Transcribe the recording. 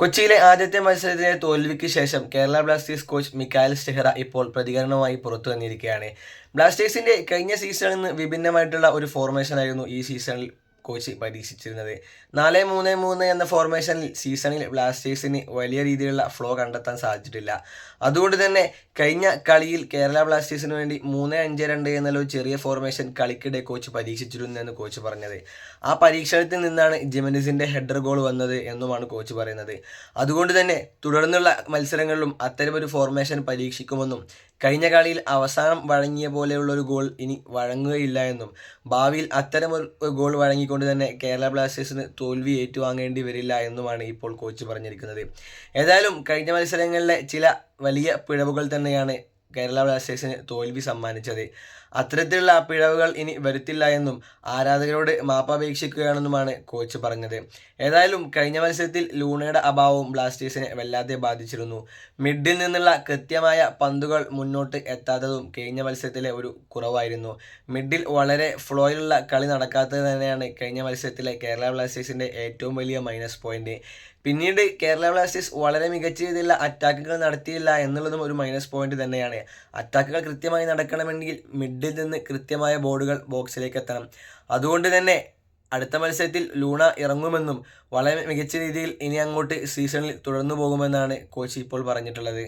കൊച്ചിയിലെ ആദ്യത്തെ മത്സരത്തിലെ തോൽവിക്ക് ശേഷം Kerala Blasters coach Mikael Stahre ഇപ്പോൾ പ്രതികരണവുമായി പുറത്തു വന്നിരിക്കുകയാണ്. ബ്ലാസ്റ്റേഴ്സിന്റെ കഴിഞ്ഞ സീസണിൽ നിന്ന് വിഭിന്നമായിട്ടുള്ള ഒരു ഫോർമേഷനായിരുന്നു ഈ സീസണിൽ കോച്ച് പരീക്ഷിച്ചിരുന്നത്. നാല് മൂന്ന് മൂന്ന് എന്ന ഫോർമേഷനിൽ സീസണിൽ ബ്ലാസ്റ്റേഴ്സിന് വലിയ രീതിയിലുള്ള ഫ്ലോ കണ്ടെത്താൻ സാധിച്ചിട്ടില്ല. അതുകൊണ്ട് തന്നെ കഴിഞ്ഞ കളിയിൽ കേരള ബ്ലാസ്റ്റേഴ്സിന് വേണ്ടി മൂന്ന് അഞ്ച് രണ്ട് എന്നുള്ള ചെറിയ ഫോർമേഷൻ കളിക്കിടെ കോച്ച് പരീക്ഷിച്ചിരുന്നു എന്ന് കോച്ച് പറഞ്ഞത്. ആ പരീക്ഷണത്തിൽ നിന്നാണ് ജിമനിസിന്റെ ഹെഡർ ഗോൾ വന്നത് എന്നുമാണ് കോച്ച് പറയുന്നത്. അതുകൊണ്ട് തന്നെ തുടർന്നുള്ള മത്സരങ്ങളിലും അത്തരമൊരു ഫോർമേഷൻ പരീക്ഷിക്കുമെന്നും കഴിഞ്ഞ കളിയിൽ അവസാനം വഴങ്ങിയ പോലെയുള്ള ഒരു ഗോൾ ഇനി വഴങ്ങുകയില്ല എന്നും. ഭാവിയിൽ അത്തരം ഒരു ഗോൾ വഴങ്ങിക്കൊണ്ട് തന്നെ കേരള ബ്ലാസ്റ്റേഴ്സിന് തോൽവി ഏറ്റുവാങ്ങേണ്ടി വരില്ല എന്നുമാണ് ഇപ്പോൾ കോച്ച് പറഞ്ഞിരിക്കുന്നത്. ഏതായാലും കഴിഞ്ഞ മത്സരങ്ങളിലെ ചില വലിയ പിഴവുകൾ തന്നെയാണ് കേരള ബ്ലാസ്റ്റേഴ്സിന് തോൽവി സമ്മാനിച്ചത്. അത്തരത്തിലുള്ള പിഴവുകൾ ഇനി വരുത്തില്ല എന്നും ആരാധകരോട് മാപ്പപേക്ഷിക്കുകയാണെന്നുമാണ് കോച്ച് പറഞ്ഞത്. ഏതായാലും കഴിഞ്ഞ മത്സരത്തിൽ ലൂണയുടെ അഭാവവും ബ്ലാസ്റ്റേഴ്സിനെ വല്ലാതെ ബാധിച്ചിരുന്നു. മിഡിൽ നിന്നുള്ള കൃത്യമായ പന്തുകൾ മുന്നോട്ട് എത്താത്തതും കഴിഞ്ഞ മത്സരത്തിലെ ഒരു കുറവായിരുന്നു. മിഡിൽ വളരെ ഫ്ലോയിലുള്ള കളി നടക്കാത്തത് തന്നെയാണ് കഴിഞ്ഞ മത്സരത്തിലെ കേരള ബ്ലാസ്റ്റേഴ്സിന്റെ ഏറ്റവും വലിയ മൈനസ് പോയിന്റ്. പിന്നീട് കേരള ബ്ലാസ്റ്റേഴ്സ് വളരെ മികച്ച രീതിയിലുള്ള അറ്റാക്കുകൾ നടത്തിയില്ല എന്നുള്ളതും ഒരു മൈനസ് പോയിന്റ് തന്നെയാണ്. അറ്റാക്കുകൾ കൃത്യമായി നടക്കണമെങ്കിൽ മിഡിൽ നിന്ന് കൃത്യമായ ബോർഡുകൾ ബോക്സിലേക്ക് എത്തണം അതുകൊണ്ട് തന്നെ അടുത്ത മത്സരത്തിൽ ലൂണ ഇറങ്ങുമെന്നും വളരെ മികച്ച രീതിയിൽ ഇനി അങ്ങോട്ട് സീസണിൽ തുടർന്നു പോകുമെന്നാണ് കോച്ച് ഇപ്പോൾ പറഞ്ഞിട്ടുള്ളത്.